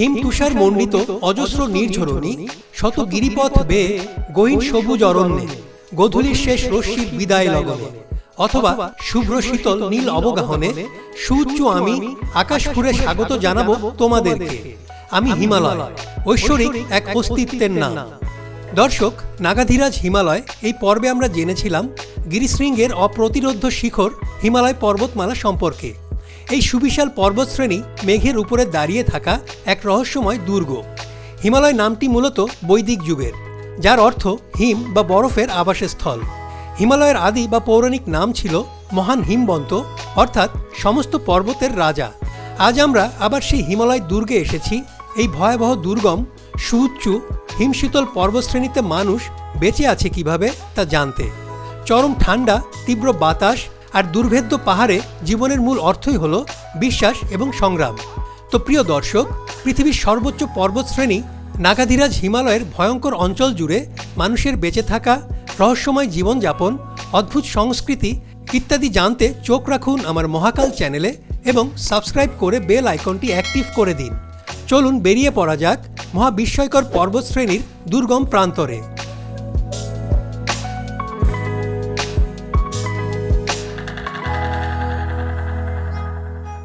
হিম তুষার মণ্ডিত, অজস্র নির্ঝরণী, শত গিরিপথ বেয়ে গহীন সবুজ অরণ্যে, গধূলির শেষ রশ্মির বিদায় লগনে, অথবা শুভ্র শীতল নীল অবগাহনে, সুউচ্চ আমি আকাশ ফুরে স্বাগত জানাব তোমাদেরকে। আমি হিমালয়, ঐশ্বরিক এক অস্তিত্বের নাম। দর্শক, নাগাধীরাজ হিমালয়, এই পর্বে আমরা জেনেছিলাম গিরিশৃঙ্গের অপ্রতিরোধ্য শিখর হিমালয় পর্বতমালা সম্পর্কে। এই সুবিশাল পর্বতশ্রেণী মেঘের উপরে দাঁড়িয়ে থাকা এক রহস্যময় দুর্গ। হিমালয় নামটি মূলত বৈদিক যুগের, যার অর্থ হিম বা বরফের আবাসস্থল। হিমালয়ের আদি বা পৌরাণিক নাম ছিল মহান হিমবন্ত, অর্থাৎ সমস্ত পর্বতের রাজা। আজ আমরা আবার সেই হিমালয় দুর্গে এসেছি। এই ভয়াবহ দুর্গম, সুউচ্চু, হিমশীতল পর্বতশ্রেণীতে মানুষ বেঁচে আছে কীভাবে তা জানতে। চরম ঠান্ডা, তীব্র বাতাস আর দুর্ভেদ্য পাহাড়ে জীবনের মূল অর্থই হল বিশ্বাস এবং সংগ্রাম। তো প্রিয় দর্শক, পৃথিবীর সর্বোচ্চ পর্বতশ্রেণী নাগাধিরাজ হিমালয়ের ভয়ঙ্কর অঞ্চল জুড়ে মানুষের বেঁচে থাকা, রহস্যময় জীবনযাপন, অদ্ভুত সংস্কৃতি ইত্যাদি জানতে চোখ রাখুন আমার মহাকাল চ্যানেলে এবং সাবস্ক্রাইব করে বেল আইকনটি অ্যাক্টিভ করে দিন। চলুন বেরিয়ে পড়া যাক মহাবিস্ময়কর পর্বতশ্রেণীর দুর্গম প্রান্তরে।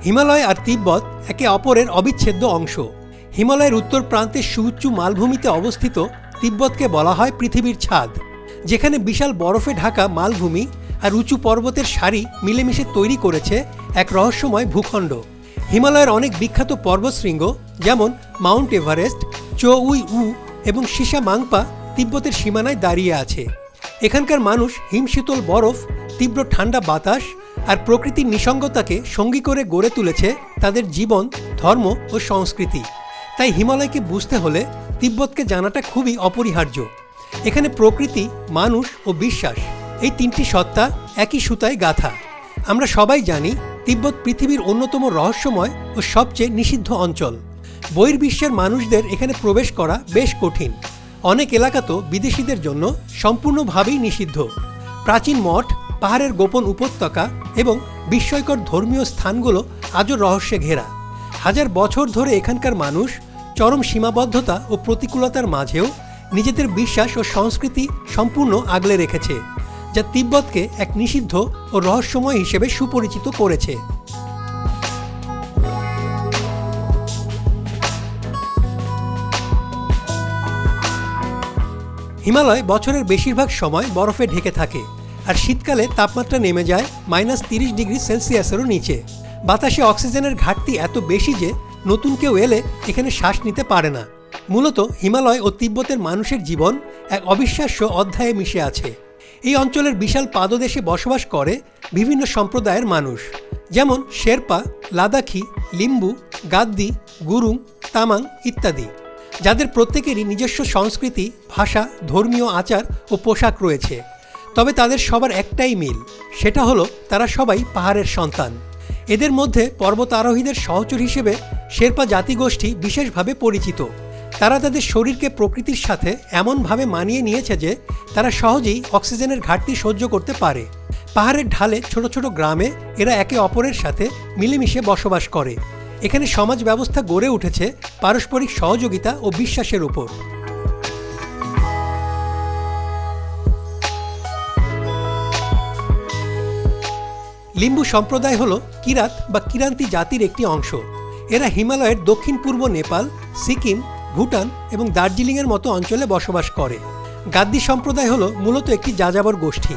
হিমালয় আর তিব্বত একে অপরের অবিচ্ছেদ্য অংশ। হিমালয়ের উত্তর প্রান্তে সুউচ্চু মালভূমিতে অবস্থিত তিব্বতকে বলা হয় পৃথিবীর ছাদ, যেখানে বিশাল বরফে ঢাকা মালভূমি আর উঁচু পর্বতের সারি মিলেমিশে তৈরি করেছে এক রহস্যময় ভূখণ্ড। হিমালয়ের অনেক বিখ্যাত পর্বতশৃঙ্গ যেমন mount Everest Cho Oyu এবং সিসা মাংপা তিব্বতের সীমানায় দাঁড়িয়ে আছে। এখানকার মানুষ হিমশীতল বরফ, তীব্র ঠান্ডা বাতাস আর প্রকৃতির নিসঙ্গতাকে সঙ্গী করে গড়ে তুলেছে তাদের জীবন, ধর্ম ও সংস্কৃতি। তাই হিমালয়কে বুঝতে হলে তিব্বতকে জানাটা খুবই অপরিহার্য। এখানে প্রকৃতি, মানুষ ও বিশ্বাস, এই তিনটি সত্তা একই সুতায় গাথা। আমরা সবাই জানি তিব্বত পৃথিবীর অন্যতম রহস্যময় ও সবচেয়ে নিষিদ্ধ অঞ্চল। বহির্বিশ্বের মানুষদের এখানে প্রবেশ করা বেশ কঠিন। অনেক এলাকা তো বিদেশিদের জন্য সম্পূর্ণভাবেই নিষিদ্ধ। প্রাচীন মঠ পাহাড়ের গোপন উপত্যকা এবং বিস্ময়কর ধর্মীয় স্থানগুলো আজও রহস্যে ঘেরা। হাজার বছর ধরে এখানকার মানুষ চরম সীমাবদ্ধতা ও প্রতিকূলতার মাঝেও নিজেদের বিশ্বাস ও সংস্কৃতি সম্পূর্ণ আগলে রেখেছে, যা তিব্বতকে এক নিষিদ্ধ ও রহস্যময় হিসেবে সুপরিচিত করেছে। হিমালয় বছরের বেশিরভাগ সময় বরফে ঢেকে থাকে আর শীতকালে তাপমাত্রা নেমে যায় মাইনাস তিরিশ ডিগ্রি সেলসিয়াসেরও নিচে। বাতাসে অক্সিজেনের ঘাটতি এত বেশি যে নতুন কেউ এলে এখানে শ্বাস নিতে পারে না। মূলত হিমালয় ও তিব্বতের মানুষের জীবন এক অবিশ্বাস্য অধ্যায়ে মিশে আছে। এই অঞ্চলের বিশাল পাদদেশে বসবাস করে বিভিন্ন সম্প্রদায়ের মানুষ। যেমন শেরপা, লাদাখি, লিম্বু, গাদ্দি, গুরুং, তামাং ইত্যাদি। যাদের প্রত্যেকেরই নিজস্ব সংস্কৃতি, ভাষা, ধর্মীয় আচার ও পোশাক রয়েছে। তবে তাদের সবার একটাই মিল, সেটা হলো তারা সবাই পাহাড়ের সন্তান। এদের মধ্যে পর্বত আরোহীদের সহচর হিসেবে শেরপা জাতিগোষ্ঠী বিশেষভাবে পরিচিত। তারা তাদের শরীরকে প্রকৃতির সাথে এমনভাবে মানিয়ে নিয়েছে যে তারা সহজেই অক্সিজেনের ঘাটতি সহ্য করতে পারে। পাহাড়ের ঢালে ছোট ছোট গ্রামে এরা একে অপরের সাথে মিলেমিশে বসবাস করে। এখানে সমাজ ব্যবস্থা গড়ে উঠেছে পারস্পরিক সহযোগিতা ও বিশ্বাসের উপর। লিম্বু সম্প্রদায় হল কিরাত বা কিরান্তি জাতির একটি অংশ। এরা হিমালয়ের দক্ষিণ পূর্ব নেপাল, সিকিম, ভুটান এবং দার্জিলিংয়ের মতো অঞ্চলে বসবাস করে। গাদ্দি সম্প্রদায় হল মূলত একটি যাযাবর গোষ্ঠী,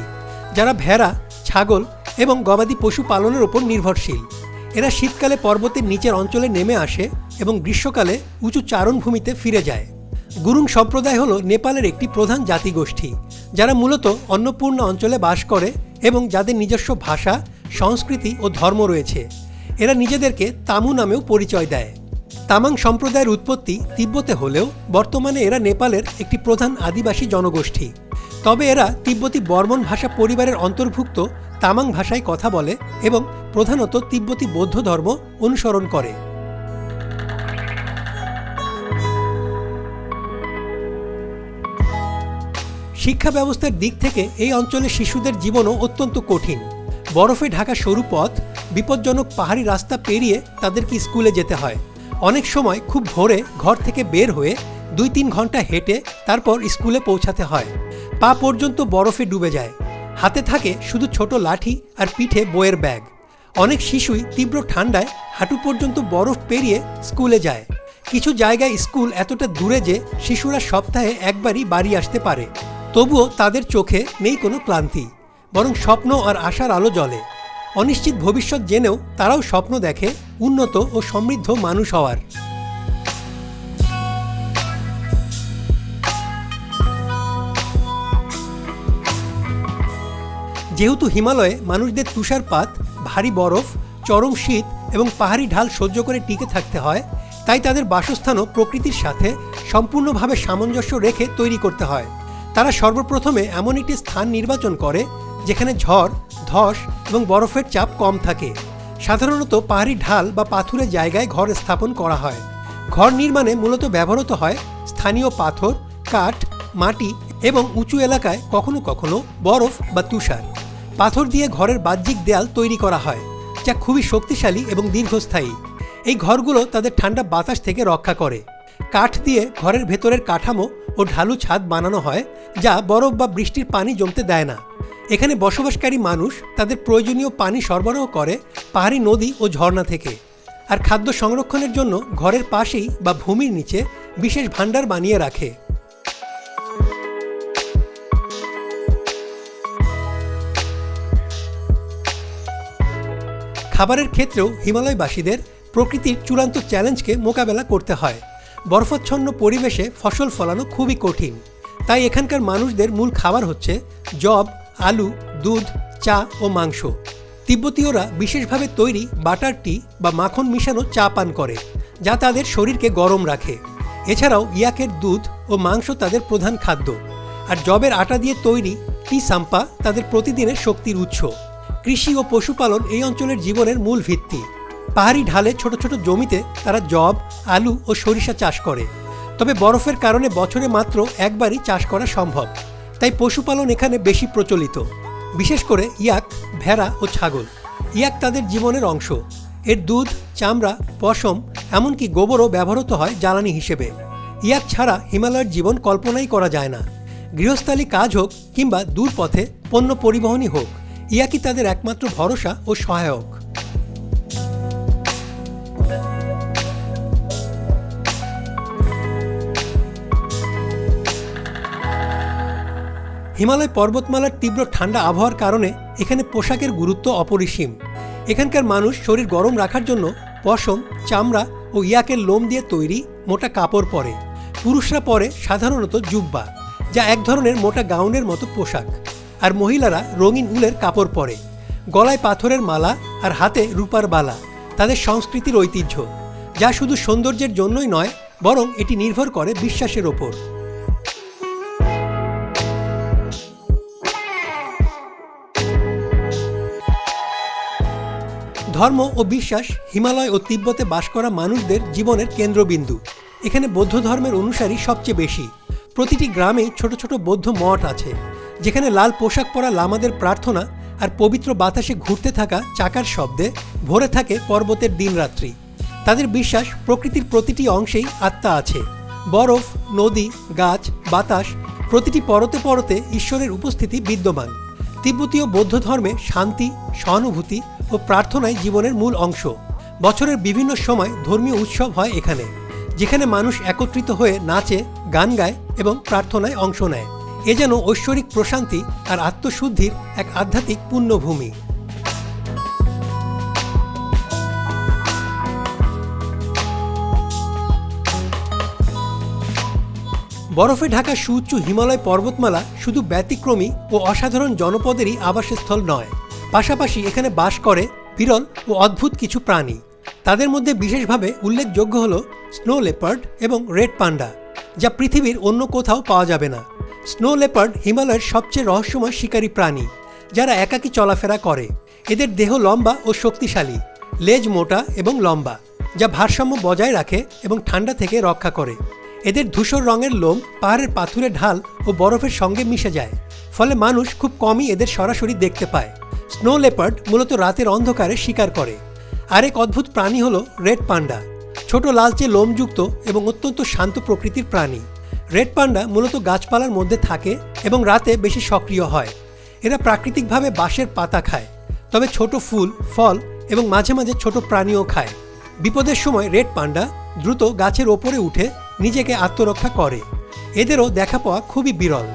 যারা ভেড়া, ছাগল এবং গবাদি পশু পালনের ওপর নির্ভরশীল। এরা শীতকালে পর্বতের নিচের অঞ্চলে নেমে আসে এবং গ্রীষ্মকালে উঁচু চারণভূমিতে ফিরে যায়। গুরুং সম্প্রদায় হল নেপালের একটি প্রধান জাতিগোষ্ঠী, যারা মূলত অন্নপূর্ণা অঞ্চলে বাস করে এবং যাদের নিজস্ব ভাষা সংস্কৃতি ও ধর্ম রয়েছে। এরা নিজেদেরকে তামু নামেও পরিচয় দেয়। তামাং সম্প্রদায়ের উৎপত্তি তিব্বতে হলেও বর্তমানে এরা নেপালের একটি প্রধান আদিবাসী জনগোষ্ঠী। তবে এরা তিব্বতী বর্মন ভাষা পরিবারের অন্তর্ভুক্ত তামাং ভাষায় কথা বলে এবং প্রধানত তিব্বতী বৌদ্ধ ধর্ম অনুসরণ করে। শিক্ষা ব্যবস্থার দিক থেকে এই অঞ্চলে শিশুদের জীবনও অত্যন্ত কঠিন। বরফে ঢাকা সরু পথ, বিপজ্জনক পাহাড়ি রাস্তা পেরিয়ে তাদেরকে স্কুলে যেতে হয়। অনেক সময় খুব ভোরে ঘর থেকে বের হয়ে দুই তিন ঘণ্টা হেঁটে তারপর স্কুলে পৌঁছাতে হয়। পা পর্যন্ত বরফে ডুবে যায়। হাতে থাকে শুধু ছোট লাঠি আর পিঠে বইয়ের ব্যাগ। অনেক শিশুই তীব্র ঠান্ডায় হাঁটু পর্যন্ত বরফ পেরিয়ে স্কুলে যায়। কিছু জায়গায় স্কুল এতটা দূরে যে শিশুরা সপ্তাহে একবারই বাড়ি আসতে পারে। তবুও তাদের চোখে নেই কোনো ক্লান্তি। বরং স্বপ্ন আর আশার আলো জ্বলে। অনিশ্চিত ভবিষ্যৎ জেনেও তারাও স্বপ্ন দেখে উন্নত ও সমৃদ্ধ মানুষ হওয়ার। যেহেতু হিমালয়ে মানুষদের তুষারপাত, ভারী বরফ, চরম শীত এবং পাহাড়ি ঢাল সহ্য করে টিকে থাকতে হয়, তাই তাদের বাসস্থানও প্রকৃতির সাথে সম্পূর্ণভাবে সামঞ্জস্য রেখে তৈরি করতে হয়। তারা সর্বপ্রথমে এমন একটি স্থান নির্বাচন করে যেখানে ঝড়, ধস এবং বরফের চাপ কম থাকে। সাধারণত পাহাড়ি ঢাল বা পাথুরের জায়গায় ঘর স্থাপন করা হয়। ঘর নির্মাণে মূলত ব্যবহৃত হয় স্থানীয় পাথর, কাঠ, মাটি এবং উঁচু এলাকায় কখনো কখনো বরফ বা তুষার। পাথর দিয়ে ঘরের বাহ্যিক দেয়াল তৈরি করা হয়, যা খুবই শক্তিশালী এবং দীর্ঘস্থায়ী। এই ঘরগুলো তাদের ঠান্ডা বাতাস থেকে রক্ষা করে। কাঠ দিয়ে ঘরের ভেতরের কাঠামো ও ঢালু ছাদ বানানো হয়, যা বরফ বা বৃষ্টির পানি জমতে দেয় না। এখানে বসবাসকারী মানুষ তাদের প্রয়োজনীয় পানি সরবরাহ করে পাহাড়ি নদী ও ঝর্ণা থেকে। আর খাদ্য সংরক্ষণের জন্য ঘরের পাশেই বা ভূমির নিচে বিশেষ ভাণ্ডার বানিয়ে রাখে। খাবারের ক্ষেত্রেও হিমালয়বাসীদের প্রকৃতির চূড়ান্ত চ্যালেঞ্জকে মোকাবেলা করতে হয়। বরফাচ্ছন্ন পরিবেশে ফসল ফলানো খুবই কঠিন। তাই এখানকার মানুষদের মূল খাবার হচ্ছে জব আলু, দুধ, চা ও মাংস। তিব্বতীয়রা বিশেষভাবে তৈরি বাটার টি বা মাখন মিশানো চা পান করে, যা তাদের শরীরকে গরম রাখে। এছাড়াও ইয়াকের দুধ ও মাংস তাদের প্রধান খাদ্য। আর জবের আটা দিয়ে তৈরি টি সাম্পা তাদের প্রতিদিনের শক্তির উৎস। কৃষি ও পশুপালন এই অঞ্চলের জীবনের মূল ভিত্তি। পাহাড়ি ঢালে ছোট ছোট জমিতে তারা জব আলু ও সরিষা চাষ করে। তবে বরফের কারণে বছরে মাত্র একবারই চাষ করা সম্ভব। তাই পশুপালন এখানে বেশি প্রচলিত। বিশেষ করে ইয়াক, ভেড়া ও ছাগল। ইয়াক তাদের জীবনের অংশ। এর দুধ, চামড়া, পশম, এমনকি গোবরও ব্যবহৃত হয় জ্বালানি হিসেবে। ইয়াক ছাড়া হিমালয়ের জীবন কল্পনাই করা যায় না। গৃহস্থালী কাজ হোক কিংবা দূর পথে পণ্য পরিবহনই হোক ইয়াকি তাদের একমাত্র ভরসা ও সহায়ক। হিমালয় পর্বতমালার তীব্র ঠান্ডা আবহাওয়ার কারণে এখানে পোশাকের গুরুত্ব অপরিসীম। এখানকার মানুষ শরীর গরম রাখার জন্য পশম, চামড়া ও ইয়াকের লোম দিয়ে তৈরি মোটা কাপড় পরে। পুরুষরা পরে সাধারণত জুব্বা, যা এক ধরনের মোটা গাউনের মতো পোশাক। আর মহিলারা রঙিন উলের কাপড় পরে। গলায় পাথরের মালা আর হাতে রূপার বালা, তাদের সংস্কৃতির ঐতিহ্য। যা শুধু সৌন্দর্যের জন্যই নয়, বরং এটি নির্ভর করে বিশ্বাসের ওপর। ধর্ম ও বিশ্বাস হিমালয় ও তিব্বতে বাস করা মানুষদের জীবনের কেন্দ্রবিন্দু। এখানে বৌদ্ধ ধর্মের অনুসারী সবচেয়ে বেশি। প্রতিটি গ্রামেই ছোট ছোট বৌদ্ধ মঠ আছে, যেখানে লাল পোশাক পরা লামাদের প্রার্থনা আর পবিত্র বাতাসে ঘুরতে থাকা চাকার শব্দে ভরে থাকে পর্বতের দিনরাত্রি। তাদের বিশ্বাস প্রকৃতির প্রতিটি অংশেই আত্মা আছে। বরফ, নদী, গাছ, বাতাস, প্রতিটি পরতে পরতে ঈশ্বরের উপস্থিতি বিদ্যমান। তিব্বতীয় বৌদ্ধ ধর্মে শান্তি, সহানুভূতি ও প্রার্থনাই জীবনের মূল অংশ। বছরের বিভিন্ন সময় ধর্মীয় উৎসব হয় এখানে, যেখানে মানুষ একত্রিত হয়ে নাচে, গান গায় এবং প্রার্থনায় অংশ নেয়। এ যেন ঐশ্বরিক প্রশান্তি আর আত্মশুদ্ধির এক আধ্যাত্মিক পুণ্যভূমি বরফে ঢাকা সুউচ্চ হিমালয় পর্বতমালা শুধু ব্যতিক্রমী ও অসাধারণ জনপদেরই আবাসস্থল নয় পাশাপাশি এখানে বাস করে বিরল ও অদ্ভুত কিছু প্রাণী। তাদের মধ্যে বিশেষভাবে উল্লেখযোগ্য হল স্নো লেপার্ড এবং রেড পান্ডা, যা পৃথিবীর অন্য কোথাও পাওয়া যাবে না। স্নো লেপার্ড হিমালয়ের সবচেয়ে রহস্যময় শিকারী প্রাণী, যারা একাকী চলাফেরা করে। এদের দেহ লম্বা ও শক্তিশালী, লেজ মোটা এবং লম্বা, যা ভারসাম্য বজায় রাখে এবং ঠান্ডা থেকে রক্ষা করে। এদের ধূসর রঙের লোম পাহাড়ের পাথুরে ঢাল ও বরফের সঙ্গে মিশে যায়, ফলে মানুষ খুব কমই এদের সরাসরি দেখতে পায়। স্নো লেপার্ড মূলত রাতের অন্ধকারে শিকার করে। আরেক অদ্ভুত প্রাণী হলো রেড পান্ডা, ছোট লালচে লোমযুক্ত এবং অত্যন্ত শান্ত প্রকৃতির প্রাণী। রেড পান্ডা মূলত গাছপালার মধ্যে থাকে এবং রাতে বেশি সক্রিয় হয়। এরা প্রাকৃতিকভাবে বাঁশের পাতা খায়, তবে ছোট ফুল, ফল এবং মাঝে মাঝে ছোট প্রাণীও খায়। বিপদের সময় রেড পান্ডা দ্রুত গাছের ওপরে উঠে নিজেকে আত্মরক্ষা করে। এদেরও দেখা পাওয়া খুবই বিরল।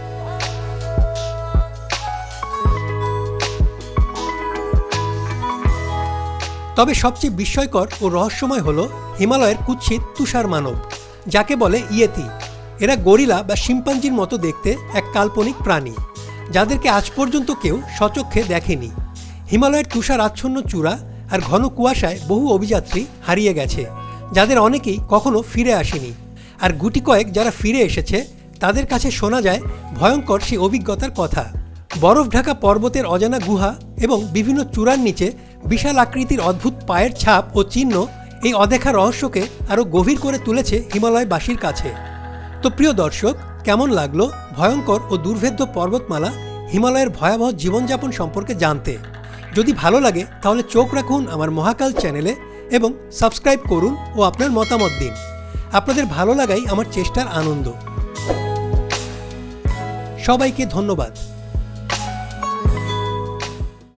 তবে সবচেয়ে বিস্ময়কর ও রহস্যময় হল হিমালয়ের কুৎসিত তুষার মানব, যাকে বলে ইয়েতি। এরা গরিলা বা শিম্পাঞ্জির মতো দেখতে এক কাল্পনিক প্রাণী, যাদেরকে আজ পর্যন্ত কেউ সচক্ষে দেখেনি। হিমালয়ের তুষার আচ্ছন্ন চূড়া আর ঘন কুয়াশায় বহু অভিযাত্রী হারিয়ে গেছে, যাদের অনেকেই কখনো ফিরে আসেনি। আর গুটি কয়েক যারা ফিরে এসেছে, তাদের কাছে শোনা যায় ভয়ঙ্কর সেই অভিজ্ঞতার কথা। বরফ ঢাকা পর্বতের অজানা গুহা এবং বিভিন্ন চূড়ার নিচে বিশাল আকৃতির অদ্ভুত পায়ের ছাপ ও চিহ্ন এই অদেখা রহস্যকে আরও গভীর করে তুলেছে হিমালয়বাসীর কাছে। তো প্রিয় দর্শক, কেমন লাগল ভয়ঙ্কর ও দুর্ভেদ্য পর্বতমালা হিমালয়ের ভয়াবহ জীবনযাপন সম্পর্কে জানতে? যদি ভালো লাগে, তাহলে চোখ রাখুন আমার মহাকাল চ্যানেলে এবং সাবস্ক্রাইব করুন ও আপনার মতামত দিন। আপনাদের ভালো লাগাই আমার চেষ্টার আনন্দ। সবাইকে ধন্যবাদ।